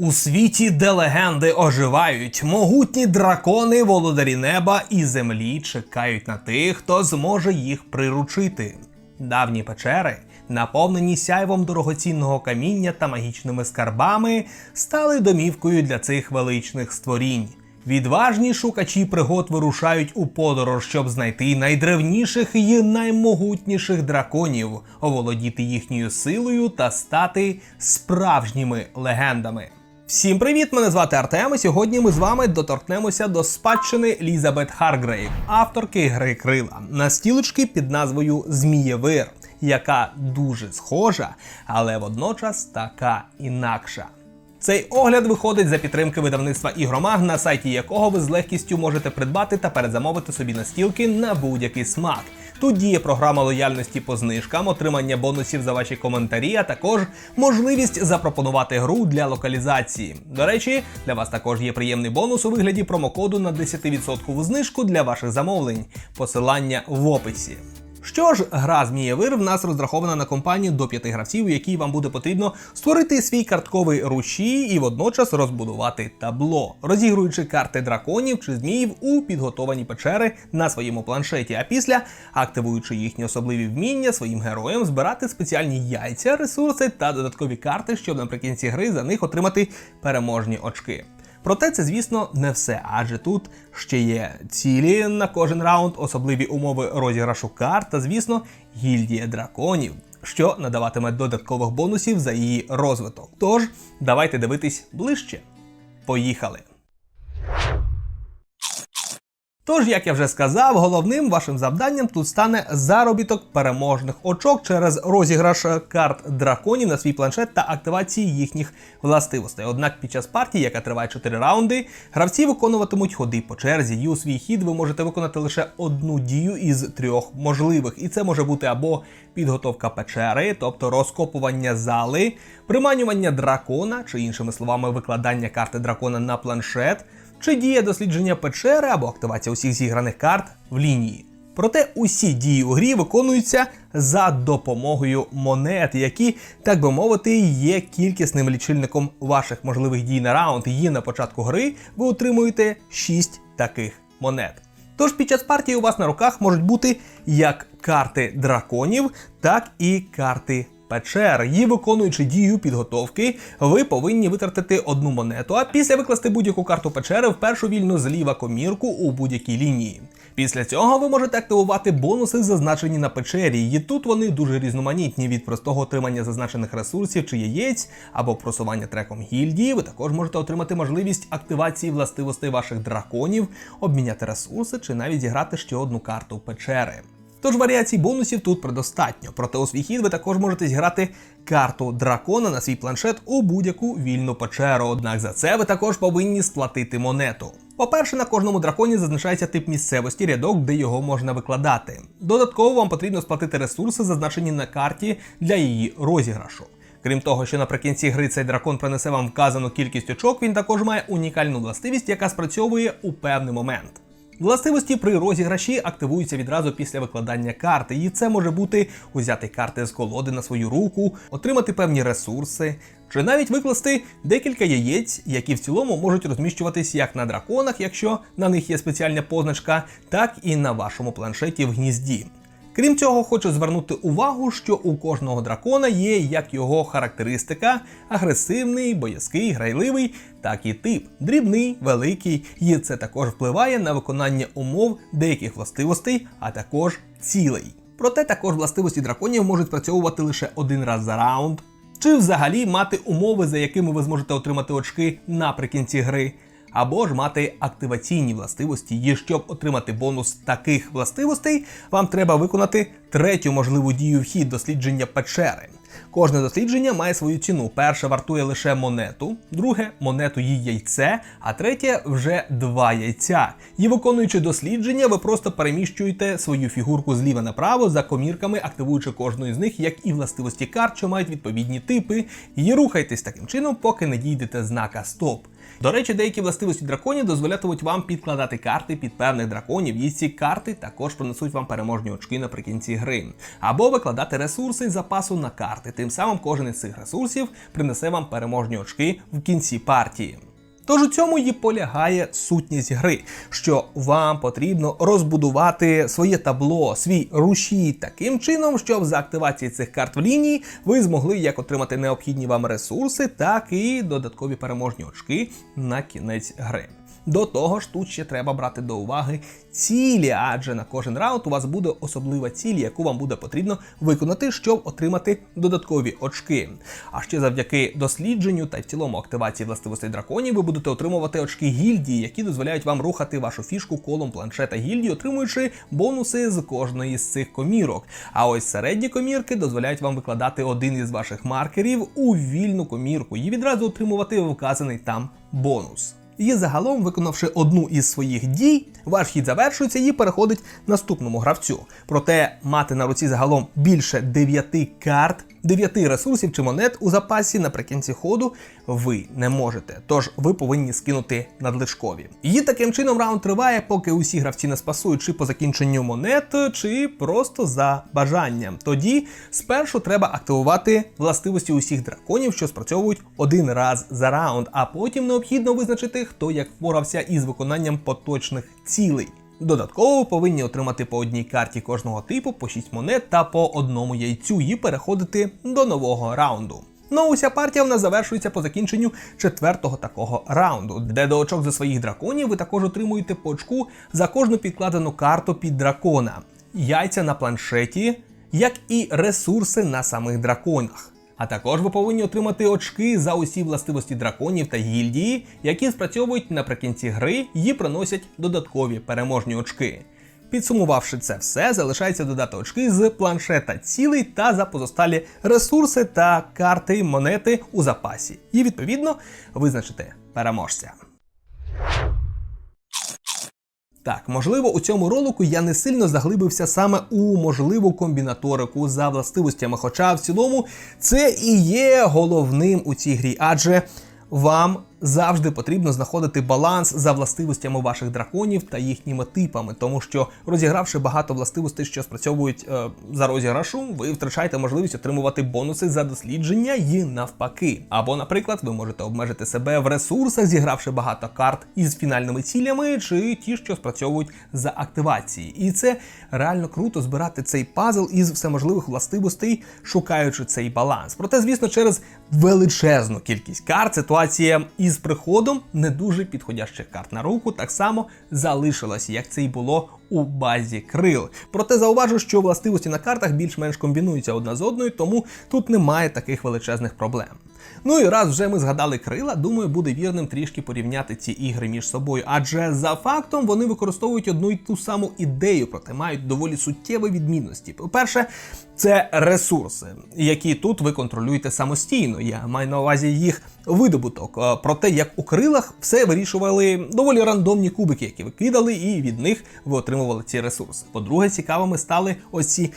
У світі, де легенди оживають, могутні дракони, володарі неба і землі чекають на тих, хто зможе їх приручити. Давні печери, наповнені сяйвом дорогоцінного каміння та магічними скарбами, стали домівкою для цих величних створінь. Відважні шукачі пригод вирушають у подорож, щоб знайти найдревніших і наймогутніших драконів, оволодіти їхньою силою та стати справжніми легендами. Всім привіт! Мене звати Артем. і Сьогодні ми з вами доторкнемося до спадщини Лізабет Харгрейв, авторки гри Крила, настілочки під назвою Змієвир, яка дуже схожа, але водночас така інакша. Цей огляд виходить за підтримки видавництва Ігромаг, на сайті якого ви з легкістю можете придбати та передзамовити собі настілки на будь-який смак. Тут діє програма лояльності по знижкам, отримання бонусів за ваші коментарі, а також можливість запропонувати гру для локалізації. До речі, для вас також є приємний бонус у вигляді промокоду на 10% знижку для ваших замовлень. Посилання в описі. Що ж, гра Змієвир в нас розрахована на компанію до 5 гравців, якій вам буде потрібно створити свій картковий рушій і водночас розбудувати табло, розігруючи карти драконів чи зміїв у підготовані печери на своєму планшеті, а після активуючи їхні особливі вміння своїм героям збирати спеціальні яйця, ресурси та додаткові карти, щоб наприкінці гри за них отримати переможні очки. Проте це, звісно, не все, адже тут ще є цілі на кожен раунд, особливі умови розіграшу карт та, звісно, гільдія драконів, що надаватиме додаткових бонусів за її розвиток. Тож, давайте дивитись ближче. Поїхали! Тож, як я вже сказав, головним вашим завданням тут стане заробіток переможних очок через розіграш карт драконів на свій планшет та активації їхніх властивостей. Однак під час партії, яка триває 4 раунди, гравці виконуватимуть ходи по черзі, і у свій хід ви можете виконати лише одну дію із трьох можливих. І це може бути або підготовка печери, тобто розкопування зали, приманювання дракона, чи іншими словами, викладання карти дракона на планшет чи діє дослідження печери або активація усіх зіграних карт в лінії. Проте усі дії у грі виконуються за допомогою монет, які, так би мовити, є кількісним лічильником ваших можливих дій на раунд. І на початку гри ви отримуєте 6 таких монет. Тож під час партії у вас на руках можуть бути як карти драконів, так і карти печер. І виконуючи дію підготовки, ви повинні витратити одну монету, а після викласти будь-яку карту печери в першу вільну зліва комірку у будь-якій лінії. Після цього ви можете активувати бонуси, зазначені на печері, і тут вони дуже різноманітні від простого отримання зазначених ресурсів чи яєць або просування треком гільдії. Ви також можете отримати можливість активації властивостей ваших драконів, обміняти ресурси чи навіть зіграти ще одну карту печери. Тож варіацій бонусів тут предостатньо, проте у свій хід ви також можете зіграти карту дракона на свій планшет у будь-яку вільну печеру. Однак за це ви також повинні сплатити монету. По-перше, на кожному драконі зазначається тип місцевості, рядок, де його можна викладати. Додатково вам потрібно сплатити ресурси, зазначені на карті для її розіграшу. Крім того, що наприкінці гри цей дракон принесе вам вказану кількість очок, він також має унікальну властивість, яка спрацьовує у певний момент. Властивості при розіграші активуються відразу після викладання карти, і це може бути узяти карти з колоди на свою руку, отримати певні ресурси, чи навіть викласти декілька яєць, які в цілому можуть розміщуватись як на драконах, якщо на них є спеціальна позначка, так і на вашому планшеті в гнізді. Крім цього, хочу звернути увагу, що у кожного дракона є як його характеристика: агресивний, боязкий, грайливий, так і тип дрібний, великий, і це також впливає на виконання умов деяких властивостей, а також цілей. Проте також властивості драконів можуть спрацьовувати лише один раз за раунд, чи взагалі мати умови, за якими ви зможете отримати очки наприкінці гри або ж мати активаційні властивості. І щоб отримати бонус таких властивостей, вам треба виконати третю можливу дію вхід дослідження печери. Кожне дослідження має свою ціну. Перше вартує лише монету, друге монету її яйце, а третє вже два яйця. І виконуючи дослідження, ви просто переміщуєте свою фігурку зліва направо за комірками, активуючи кожну з них, як і властивості карт, що мають відповідні типи, і рухайтесь таким чином, поки не дійдете знака Стоп. До речі, деякі властивості драконів дозволятимуть вам підкладати карти під певних драконів, і ці карти також принесуть вам переможні очки наприкінці гри, або викладати ресурси з запасу на карти. Тим самим кожен із цих ресурсів принесе вам переможні очки в кінці партії. Тож у цьому і полягає сутність гри, що вам потрібно розбудувати своє табло, свій рушій таким чином, щоб за активації цих карт в лінії ви змогли як отримати необхідні вам ресурси, так і додаткові переможні очки на кінець гри. До того ж, тут ще треба брати до уваги цілі, адже на кожен раунд у вас буде особлива ціль, яку вам буде потрібно виконати, щоб отримати додаткові очки. А ще завдяки дослідженню та в цілому активації властивостей драконів ви будете отримувати очки гільдії, які дозволяють вам рухати вашу фішку колом планшета гільдії, отримуючи бонуси з кожної з цих комірок. А ось середні комірки дозволяють вам викладати один із ваших маркерів у вільну комірку і відразу отримувати вказаний там бонус. І загалом, виконавши одну із своїх дій, ваш хід завершується і переходить наступному гравцю. Проте мати на руці загалом більше 9 карт, 9 ресурсів чи монет у запасі наприкінці ходу ви не можете. Тож ви повинні скинути надлишкові. І таким чином раунд триває, поки усі гравці не спасують чи по закінченню монет, чи просто за бажанням. Тоді спершу треба активувати властивості усіх драконів, що спрацьовують один раз за раунд, а потім необхідно визначити, хто як впорався із виконанням поточних цілей. Додатково ви повинні отримати по одній карті кожного типу, по 6 монет та по одному яйцю і переходити до нового раунду. Ну, уся партія в нас завершується по закінченню четвертого такого раунду, де до очок за своїх драконів ви також отримуєте по очку за кожну підкладену карту під дракона, яйця на планшеті, як і ресурси на самих драконах. А також ви повинні отримати очки за усі властивості драконів та гільдії, які спрацьовують наприкінці гри і приносять додаткові переможні очки. Підсумувавши це все, залишається додати очки з планшета цілий та за позосталі ресурси та карти монети у запасі, і відповідно визначити переможця. Так, можливо, у цьому ролику я не сильно заглибився саме у можливу комбінаторику за властивостями, хоча в цілому це і є головним у цій грі, адже вам завжди потрібно знаходити баланс за властивостями ваших драконів та їхніми типами, тому що розігравши багато властивостей, що спрацьовують е, за розіграшу, ви втрачаєте можливість отримувати бонуси за дослідження і навпаки. Або, наприклад, ви можете обмежити себе в ресурсах, зігравши багато карт із фінальними цілями, чи ті, що спрацьовують за активації. І це реально круто збирати цей пазл із всеможливих властивостей, шукаючи цей баланс. Проте, звісно, через величезну кількість карт ситуація із приходом не дуже підходящих карт на руку так само залишилось, як це й було у базі крил. Проте зауважу, що властивості на картах більш-менш комбінуються одна з одною, тому тут немає таких величезних проблем. Ну і раз вже ми згадали крила, думаю, буде вірним трішки порівняти ці ігри між собою, адже за фактом вони використовують одну й ту саму ідею, проте мають доволі суттєві відмінності. По-перше, це ресурси, які тут ви контролюєте самостійно. Я маю на увазі їх видобуток. Е, Проте, як у крилах, все вирішували доволі рандомні кубики, які ви кидали, і від них ви отримували ці ресурси. По-друге, цікавими стали ось ці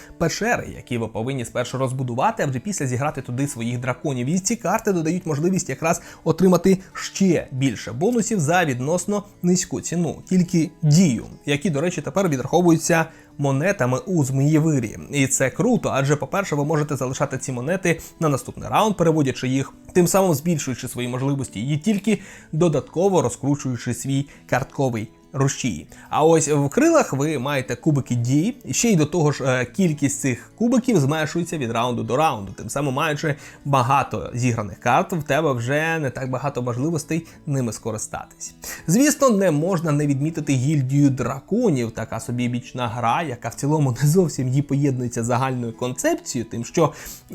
які ви повинні спершу розбудувати, а вже після зіграти туди своїх драконів. І ці карти додають можливість якраз отримати ще більше бонусів за відносно низьку ціну, тільки дію, які, до речі, тепер відраховуються монетами у змієвирі. І це круто, адже, по-перше, ви можете залишати ці монети на наступний раунд, переводячи їх, тим самим збільшуючи свої можливості, і тільки додатково розкручуючи свій картковий. Рушії. А ось в крилах ви маєте кубики дій, і ще й до того ж е, кількість цих кубиків зменшується від раунду до раунду. Тим самим маючи багато зіграних карт, в тебе вже не так багато можливостей ними скористатись. Звісно, не можна не відмітити гільдію драконів, така собі бічна гра, яка в цілому не зовсім її поєднується з загальною концепцією, тим що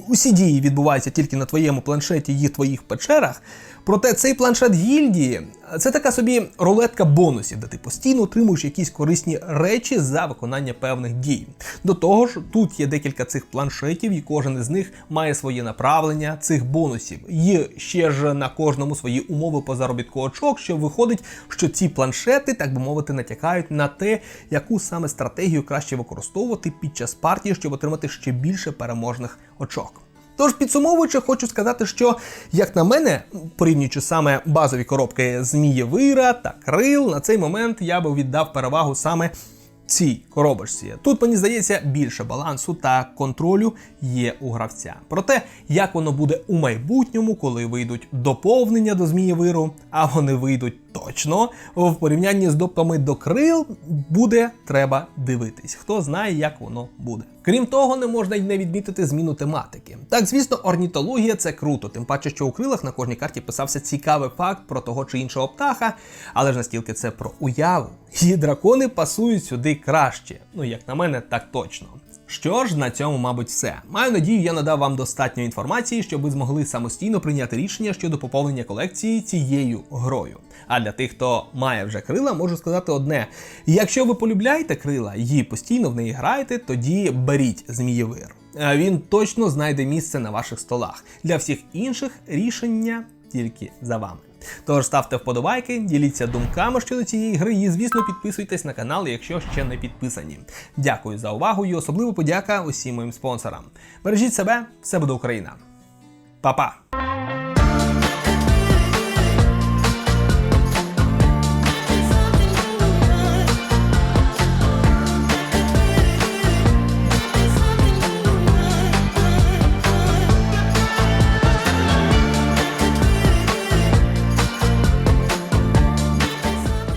усі дії відбуваються тільки на твоєму планшеті і твоїх печерах. Проте цей планшет гільдії це така собі рулетка бонусів, де ти постійно отримуєш якісь корисні речі за виконання певних дій. До того ж, тут є декілька цих планшетів, і кожен із них має своє направлення цих бонусів. Є ще ж на кожному свої умови по заробітку очок, що виходить, що ці планшети, так би мовити, натякають на те, яку саме стратегію краще використовувати під час партії, щоб отримати ще більше переможних очок. Тож, підсумовуючи, хочу сказати, що, як на мене, порівнюючи саме базові коробки Змієвира та Крил, на цей момент я би віддав перевагу саме цій коробочці. Тут мені здається більше балансу та контролю є у гравця. Проте, як воно буде у майбутньому, коли вийдуть доповнення до змієвиру, а вони вийдуть точно в порівнянні з допами до крил, буде треба дивитись. Хто знає, як воно буде. Крім того, не можна й не відмітити зміну тематики. Так, звісно, орнітологія це круто, тим паче, що у крилах на кожній карті писався цікавий факт про того чи іншого птаха, але ж настільки це про уяву. І дракони пасують сюди краще. Ну, як на мене, так точно. Що ж, на цьому, мабуть, все. Маю надію, я надав вам достатньо інформації, щоб ви змогли самостійно прийняти рішення щодо поповнення колекції цією грою. А для тих, хто має вже крила, можу сказати одне: якщо ви полюбляєте крила і постійно в неї граєте, тоді беріть змієвир. Він точно знайде місце на ваших столах. Для всіх інших рішення тільки за вами. Тож ставте вподобайки, діліться думками щодо цієї гри і, звісно, підписуйтесь на канал, якщо ще не підписані. Дякую за увагу і особливо подяка усім моїм спонсорам. Бережіть себе, все буде Україна. Па-па!